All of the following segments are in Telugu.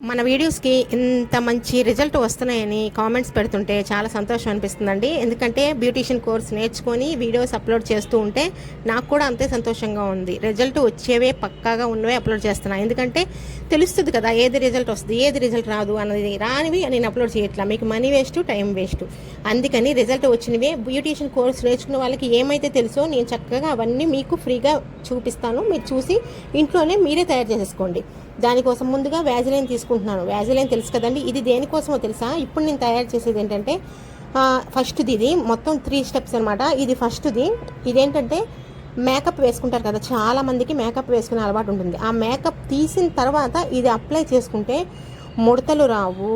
మన వీడియోస్కి ఇంత మంచి రిజల్ట్ వస్తున్నాయని కామెంట్స్ పెడుతుంటే చాలా సంతోషం అనిపిస్తుందండి. ఎందుకంటే బ్యూటీషియన్ కోర్స్ నేర్చుకొని వీడియోస్ అప్లోడ్ చేస్తూ ఉంటే నాకు కూడా అంతే సంతోషంగా ఉంది. రిజల్ట్ వచ్చేవే పక్కాగా ఉన్నవే అప్లోడ్ చేస్తున్నా. ఎందుకంటే తెలుస్తుంది కదా ఏది రిజల్ట్ వస్తుంది ఏది రిజల్ట్ రాదు అన్నది. రానివి నేను అప్లోడ్ చేయట్లా. మీకు మనీ వేస్ట్ టైం వేస్ట్. అందుకని రిజల్ట్ వచ్చినవే. బ్యూటీషియన్ కోర్స్ నేర్చుకున్న వాళ్ళకి ఏమైతే తెలుసో నేను చక్కగా అవన్నీ మీకు ఫ్రీగా చూపిస్తాను. మీరు చూసి ఇంట్లోనే మీరే తయారు చేసేసుకోండి. దానికోసం ముందుగా వ్యాజిలైన్ తీసుకుంటున్నాను. వ్యాజిలైన్ తెలుసు కదండి. ఇది దేనికోసమో తెలుసా? ఇప్పుడు నేను తయారు చేసేది ఏంటంటే ఫస్ట్ది ఇది. మొత్తం త్రీ స్టెప్స్ అనమాట ఇది ఫస్ట్ది ఇదేంటంటే మేకప్ వేసుకుంటారు కదా. చాలా మందికి మేకప్ వేసుకునే అలవాటు ఉంటుంది. ఆ మేకప్ తీసిన తర్వాత ఇది అప్లై చేసుకుంటే ముడతలు రావు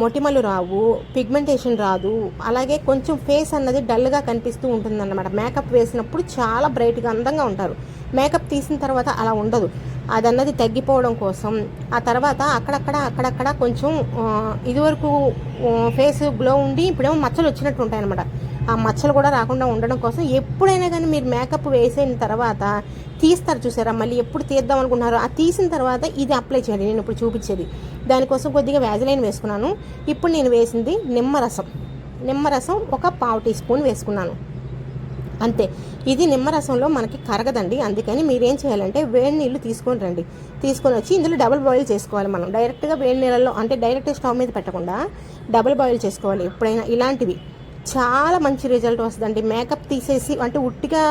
మొటిమలు రావు పిగ్మెంటేషన్ రాదు. అలాగే కొంచెం ఫేస్ అన్నది డల్గా కనిపిస్తూ ఉంటుందన్నమాట. మేకప్ వేసినప్పుడు చాలా బ్రైట్గా అందంగా ఉంటారు. మేకప్ తీసిన తర్వాత అలా ఉండదు. అదన్నది తగ్గిపోవడం కోసం. ఆ తర్వాత అక్కడక్కడ అక్కడక్కడ కొంచెం ఇదివరకు ఫేస్ గ్లో ఉండి ఇప్పుడేమో మచ్చలు వచ్చినట్టు ఉంటాయన్నమాట ఆ మచ్చలు కూడా రాకుండా ఉండడం కోసం ఎప్పుడైనా కానీ మీరు మేకప్ వేసిన తర్వాత తీస్తారు చూసారా? మళ్ళీ ఎప్పుడు తీద్దాం అనుకున్నారో ఆ తీసిన తర్వాత ఇది అప్లై చేయండి. నేను ఇప్పుడు చూపించేది. దానికోసం కొద్దిగా వ్యాజిలైన్ వేసుకున్నాను. ఇప్పుడు నేను వేసింది నిమ్మరసం. నిమ్మరసం ఒక పావు టీ స్పూన్ వేసుకున్నాను. అంతే. ఇది నిమ్మరసంలో మనకి కరగదండి. అందుకని మీరేం చేయాలంటే వేడి నీళ్ళు తీసుకొని రండి. తీసుకొని వచ్చి ఇందులో డబుల్ బాయిల్ చేసుకోవాలి మనం. డైరెక్ట్గా వేడి నీళ్ళలో అంటే డైరెక్ట్ స్టవ్ మీద పెట్టకుండా డబుల్ బాయిల్ చేసుకోవాలి ఎప్పుడైనా ఇలాంటివి. చాలా మంచి రిజల్ట్ వస్తుందండి. మేకప్ తీసేసి అంటే ఉట్టిగా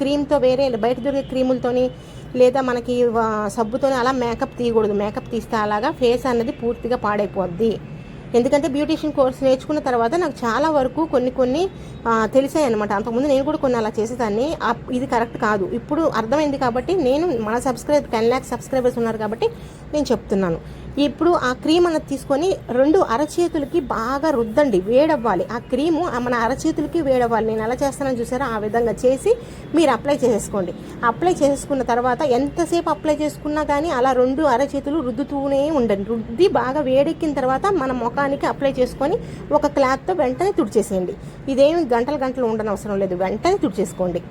క్రీమ్తో వేరే బయట దొరికే క్రీములతోని లేదా మనకి సబ్బుతోని అలా మేకప్ తీయకూడదు. మేకప్ తీస్తే అలాగా ఫేస్ అన్నది పూర్తిగా పాడైపోద్ది. ఎందుకంటే బ్యూటీషియన్ కోర్స్ నేర్చుకున్న తర్వాత నాకు చాలా వరకు కొన్ని కొన్ని తెలిసాయి అనమాట అంతకుముందు నేను కూడా కొన్ని అలా చేసేదాన్ని. ఇది కరెక్ట్ కాదు. ఇప్పుడు అర్థమైంది కాబట్టి నేను మన సబ్స్క్రైబ్ టెన్ ల్యాక్స్ సబ్స్క్రైబర్స్ ఉన్నారు కాబట్టి నేను చెప్తున్నాను. ఇప్పుడు ఆ క్రీమ్ అన్నది తీసుకొని రెండు అరచేతులకి బాగా రుద్దండి వేడవ్వాలి. ఆ క్రీము మన అరచేతులకి వేడవ్వాలి. నేను ఎలా చేస్తానని చూసారా? ఆ విధంగా చేసి మీరు అప్లై చేసేసుకోండి. అప్లై చేసుకున్న తర్వాత ఎంతసేపు అప్లై చేసుకున్నా కానీ అలా రెండు అరచేతులు రుద్దుతూనే ఉండండి. రుద్ది బాగా వేడెక్కిన తర్వాత మన ముఖానికి అప్లై చేసుకొని ఒక క్లాత్తో వెంటనే తుడిచేసేయండి. ఇదేమి గంటలు గంటలు ఉండనవసరం లేదు. వెంటనే తుడిచేసుకోండి.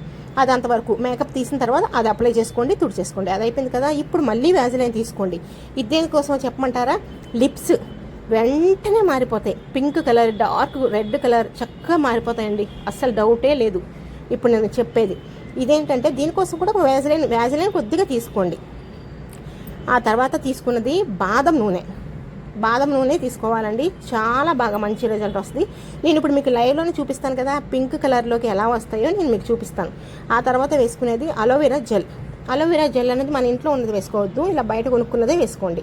అది అంతవరకు మేకప్ తీసిన తర్వాత అది అప్లై చేసుకోండి తుడిచేసుకోండి. అది అయిపోయింది కదా ఇప్పుడు మళ్ళీ వ్యాజిలైన్ తీసుకోండి. ఇది దేనికోసం చెప్పమంటారా? లిప్స్ వెంటనే మారిపోతాయి. Pink colour dark red colour చక్కగా మారిపోతాయండి. అస్సలు డౌటే లేదు. ఇప్పుడు నేను చెప్పేది. ఇదేంటంటే దీనికోసం కూడా వ్యాజిలైన్ వ్యాజిలైన్ కొద్దిగా తీసుకోండి. ఆ తర్వాత తీసుకున్నది బాదం నూనె. బాదం నూనె తీసుకోవాలండి. చాలా బాగా మంచి రిజల్ట్ వస్తుంది. నేను ఇప్పుడు మీకు లైవ్లోనే చూపిస్తాను కదా పింక్ కలర్లోకి ఎలా వస్తాయో నేను మీకు చూపిస్తాను. ఆ తర్వాత వేసుకునేది అలోవెరా జెల్ అలోవెరా జెల్ అనేది మన ఇంట్లో ఉన్నది వేసుకోవద్దు ఇలా బయట కొనుక్కున్నదే వేసుకోండి.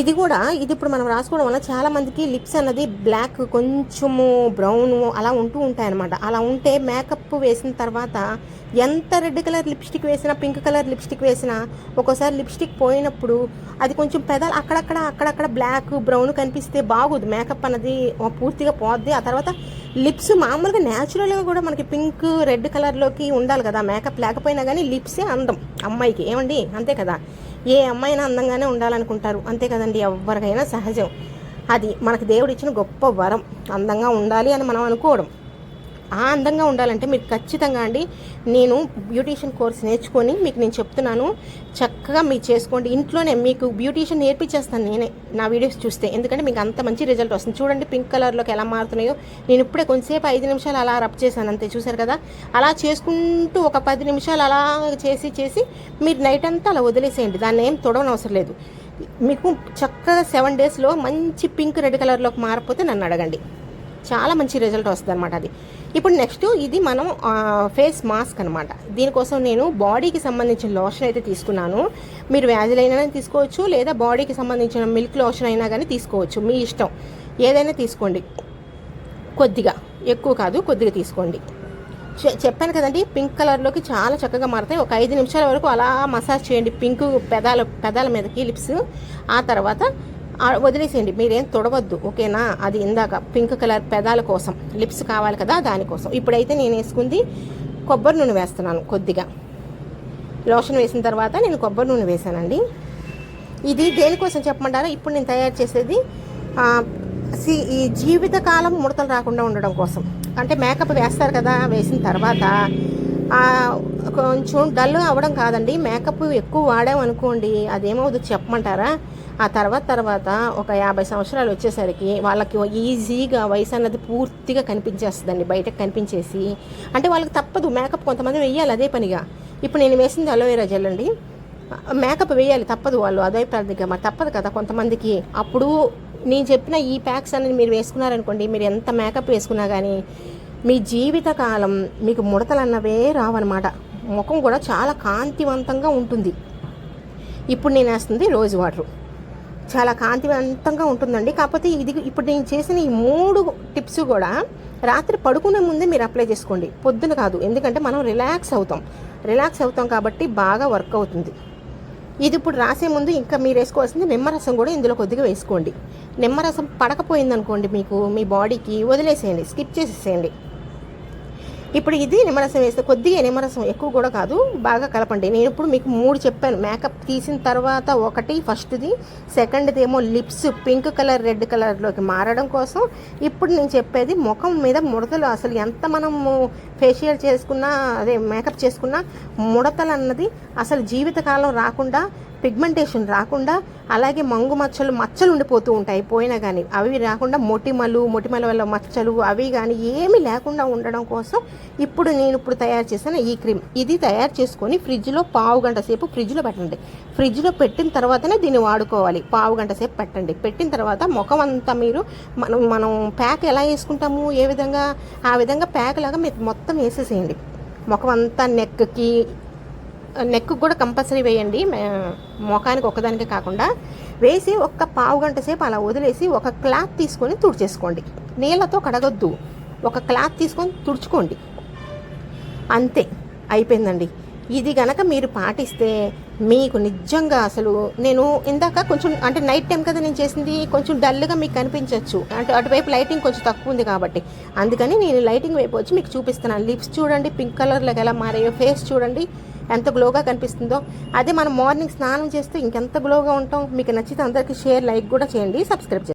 ఇది కూడా ఇది ఇప్పుడు మనం రాసుకోవడం వల్ల చాలా మందికి లిప్స్ అన్నది బ్లాక్ కొంచెము బ్రౌన్ అలా ఉంటూ ఉంటాయన్నమాట. అలా ఉంటే మేకప్ వేసిన తర్వాత ఎంత రెడ్ కలర్ లిప్స్టిక్ వేసినా పింక్ కలర్ లిప్స్టిక్ వేసినా ఒక్కోసారి లిప్స్టిక్ పోయినప్పుడు అది కొంచెం పెదాలు అక్కడక్కడ అక్కడక్కడ బ్లాక్ బ్రౌన్ కనిపిస్తే బాగోదు. మేకప్ అన్నది పూర్తిగా పోద్ది. ఆ తర్వాత లిప్స్ మామూలుగా న్యాచురల్గా కూడా మనకి పింక్ రెడ్ కలర్లోకి ఉండాలి కదా. మేకప్ లేకపోయినా కానీ లిప్సే అందం. అమ్మాయికి. ఏమండి? అంతే కదా. ఏ అమ్మాయినా అందంగానే ఉండాలనుకుంటారు. అంతే కదండి ఎవరికైనా సహజం. అది మనకు దేవుడిచ్చిన గొప్ప వరం. అందంగా ఉండాలి అని మనం అనుకోవడం. ఆ అందంగా ఉండాలంటే మీరు ఖచ్చితంగా అండి. నేను బ్యూటీషియన్ కోర్స్ నేర్చుకొని మీకు నేను చెప్తున్నాను. చక్కగా మీరు చేసుకోండి. ఇంట్లోనే మీకు బ్యూటీషియన్ నేర్పించేస్తాను నేనే. నా వీడియోస్ చూస్తే. ఎందుకంటే మీకు అంత మంచి రిజల్ట్ వస్తుంది. చూడండి పింక్ కలర్లోకి ఎలా మారుతున్నాయో. నేను ఇప్పుడే కొంచెంసేపు ఐదు నిమిషాలు అలా రబ్ చేశాను. అంతే చూసారు కదా? అలా చేసుకుంటూ ఒక పది నిమిషాలు అలా చేసి చేసి మీరు నైట్ అంతా అలా వదిలేసేయండి. దాన్ని ఏం తొడవనవసరం లేదు. మీకు చక్కగా సెవెన్ డేస్లో మంచి పింక్ రెడ్ కలర్లోకి మారిపోతే నన్ను అడగండి. చాలా మంచి రిజల్ట్ వస్తుంది అనమాట అది. ఇప్పుడు నెక్స్ట్ ఇది మనం ఫేస్ మాస్క్ అనమాట దీనికోసం నేను బాడీకి సంబంధించిన లోషన్ అయితే తీసుకున్నాను. మీరు వ్యాజిలైన్ అయినా తీసుకోవచ్చు లేదా బాడీకి సంబంధించిన మిల్క్ లోషన్ అయినా కానీ తీసుకోవచ్చు. మీ ఇష్టం. ఏదైనా తీసుకోండి. కొద్దిగా. ఎక్కువ కాదు కొద్దిగా తీసుకోండి. చె- చెప్పాను కదండి పింక్ కలర్లోకి చాలా చక్కగా మారుతాయి. ఒక ఐదు నిమిషాల వరకు అలా మసాజ్ చేయండి. పింక్ పెదాల పెదాల మీదకి లిప్స్. ఆ తర్వాత వదిలేసేయండి. మీరేం తొడవద్దు ఓకేనా? అది ఇందాక పింక్ కలర్ పెదాల కోసం. లిప్స్ కావాలి కదా దానికోసం ఇప్పుడైతే నేను వేసుకుంది కొబ్బరి నూనె వేస్తున్నాను కొద్దిగా. లోషన్ వేసిన తర్వాత నేను కొబ్బరి నూనె వేసానండి ఇది దేనికోసం చెప్పమంటారా? ఇప్పుడు నేను తయారు చేసేది సి- ఈ జీవితకాలం ముడతలు రాకుండా ఉండడం కోసం. అంటే మేకప్ వేస్తారు కదా వేసిన తర్వాత కొంచెం డల్ అవ్వడం కాదండి. మేకప్ ఎక్కువ వాడామనుకోండి అదేమవుతుంది చెప్పమంటారా? ఆ తర్వాత తర్వాత ఒక యాభై సంవత్సరాలు వచ్చేసరికి వాళ్ళకి ఈజీగా వయసు అన్నది పూర్తిగా కనిపించేస్తుందండి బయటకు కనిపించేసి. అంటే వాళ్ళకి తప్పదు. మేకప్ కొంతమంది వెయ్యాలి అదే పనిగా. ఇప్పుడు నేను వేసింది అలోవెరా జెల్ అండి. మేకప్ వేయాలి తప్పదు వాళ్ళు. అదే పనిగా మరి తప్పదు కదా కొంతమందికి. అప్పుడు నేను చెప్పిన ఈ ప్యాక్స్ అనేది మీరు వేసుకున్నారనుకోండి మీరు ఎంత మేకప్ వేసుకున్నా కానీ మీ జీవితకాలం మీకు ముడతలు అన్నవే రావన్నమాట. ముఖం కూడా చాలా కాంతివంతంగా ఉంటుంది. ఇప్పుడు నేను వేస్తుంది రోజ్ వాటర్ చాలా కాంతివంతంగా ఉంటుందండి. కాకపోతే ఇది ఇప్పుడు నేను చేసిన ఈ మూడు టిప్స్ కూడా రాత్రి పడుకునే ముందే మీరు అప్లై చేసుకోండి. పొద్దున కాదు. ఎందుకంటే మనం రిలాక్స్ అవుతాం. రిలాక్స్ అవుతాం కాబట్టి బాగా వర్క్ అవుతుంది. ఇది ఇప్పుడు రాసే ముందు ఇంకా మీరు వేసుకోవాల్సింది నిమ్మరసం కూడా ఇందులో కొద్దిగా వేసుకోండి. నిమ్మరసం పడకపోయిందనుకోండి మీకు మీ బాడీకి వదిలేసేయండి. స్కిప్ చేసేసేయండి. ఇప్పుడు ఇది నిమ్మరసం వేస్తే కొద్దిగా నిమ్మరసం ఎక్కువ కూడా కాదు బాగా కలపండి. నేను ఇప్పుడు మీకు మూడు చెప్పాను. మేకప్ తీసిన తర్వాత ఒకటి ఫస్ట్ది సెకండ్ది ఏమో లిప్స్ పింక్ కలర్ రెడ్ కలర్లోకి మారడం కోసం ఇప్పుడు నేను చెప్పేది ముఖం మీద ముడతలు. అసలు ఎంత మనము ఫేషియల్ చేసుకున్నా అదే మేకప్ చేసుకున్నా ముడతలు అన్నది అసలు జీవితకాలం రాకుండా పిగ్మెంటేషన్ రాకుండా అలాగే మంగు మచ్చలు మచ్చలు ఉండిపోతూ ఉంటాయి. పోయినా కానీ అవి రాకుండా మొటిమలు మొటిమల వల్ల మచ్చలు అవి కానీ ఏమి లేకుండా ఉండడం కోసం ఇప్పుడు నేను ఇప్పుడు తయారు చేసిన ఈ క్రీమ్. ఇది తయారు చేసుకొని ఫ్రిడ్జ్లో పావు గంట సేపు ఫ్రిడ్జ్లో పెట్టండి. ఫ్రిడ్జ్లో పెట్టిన తర్వాతనే దీన్ని వాడుకోవాలి. పావు గంట సేపు పెట్టండి. పెట్టిన తర్వాత ముఖం అంతా మీరు మనం మనం ప్యాక్ ఎలా వేసుకుంటాము? ఏ విధంగా? ఆ విధంగా ప్యాక్ లాగా మీరు మొత్తం వేసేసేయండి. ముఖం అంతా నెక్కి నెక్ కూడా కంపల్సరీ వేయండి. మే- ముఖానికి ఒకదానికే కాకుండా వేసి ఒక్క పావు గంట సేపు అలా వదిలేసి ఒక క్లాత్ తీసుకొని తుడిచేసుకోండి. నీళ్ళతో కడగొద్దు. ఒక క్లాత్ తీసుకొని తుడుచుకోండి. అంతే. అయిపోయిందండి. ఇది గనక మీరు పాటిస్తే మీకు నిజంగా అసలు నేను ఇందాక కొంచెం అంటే నైట్ టైం కదా నేను చేసింది కొంచెం డల్గా మీకు కనిపించవచ్చు అంటే అటువైపు లైటింగ్ కొంచెం తక్కువ ఉంది కాబట్టి. అందుకని నేను లైటింగ్ వైపు వచ్చి మీకు చూపిస్తున్నాను. లిప్స్ చూడండి పింక్ కలర్లోకి ఎలా మారాయో ఫేస్ చూడండి. ఎంత గ్లోగా కనిపిస్తుందో. అదే మనం మార్నింగ్ స్నానం చేస్తే ఇంకెంత గ్లోగా ఉంటాం. మీకు నచ్చితే అందరికీ షేర్ లైక్ కూడా చేయండి. సబ్స్క్రైబ్ చేయండి.